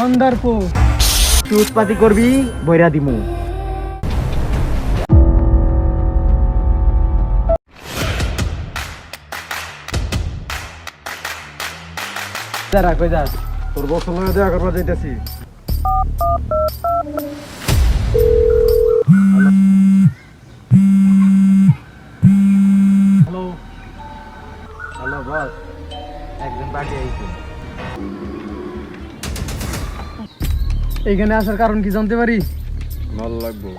সন্ধ্যারপো সুদপাতি করবি বইরা দিমু। যারা কই যাস? তোর বছর লগে দেখা করবা যাইতেছি। হ্যালো। Hello boss. একজন বাকি আইছে। এইখানে আসার কারণ কি জানতে পারি? ভালো লাগবো।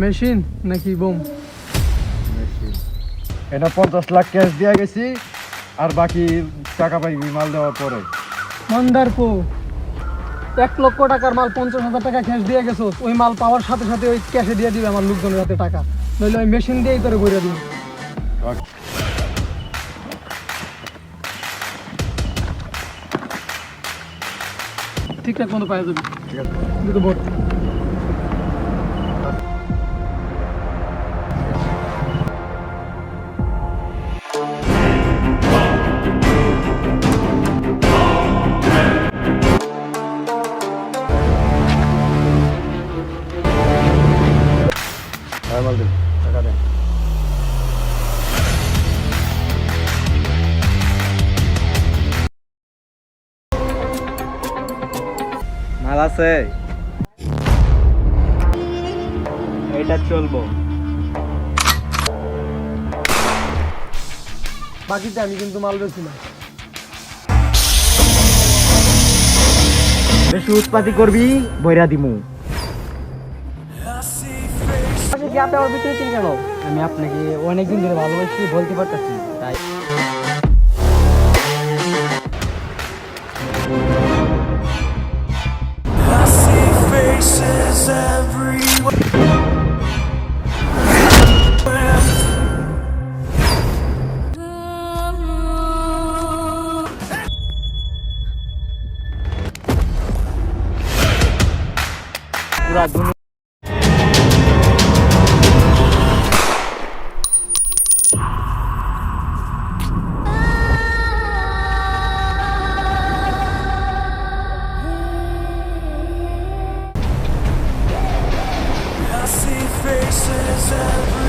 মেশিন নাকি বোম? এটা পঞ্চাশ লাখ ক্যাশ দিয়া গেছি আর বাকি টাকা পাইবি মাল দেওয়ার পরে। সন্ধ্যারপো এক লক্ষ টাকার মাল পঞ্চাশ হাজার টাকা ক্যাশ দিয়ে গেছো ওই মাল পাওয়ার সাথে সাথে ওই ক্যাশে দিয়ে দিবে আমার লোকজনের হাতে টাকা। নইলে ওই মেশিন দিয়েই তোরে ভরে দিবে। ঠিকঠাক মতো পাওয়া যাবে ঠিক আছে কিন্তু ভোট হ্যাঁ মাল দিন টাকা দেন মাল আছে। এটা চলবো। বাকিতে আমি কিন্তু মাল বেশি না। সুদপাতি করবি, বইরা দিমু। আমি আপনাকে অনেকদিন ধরে ভালোবাসি, বলতে পারতেছি তাই। buraco no... faces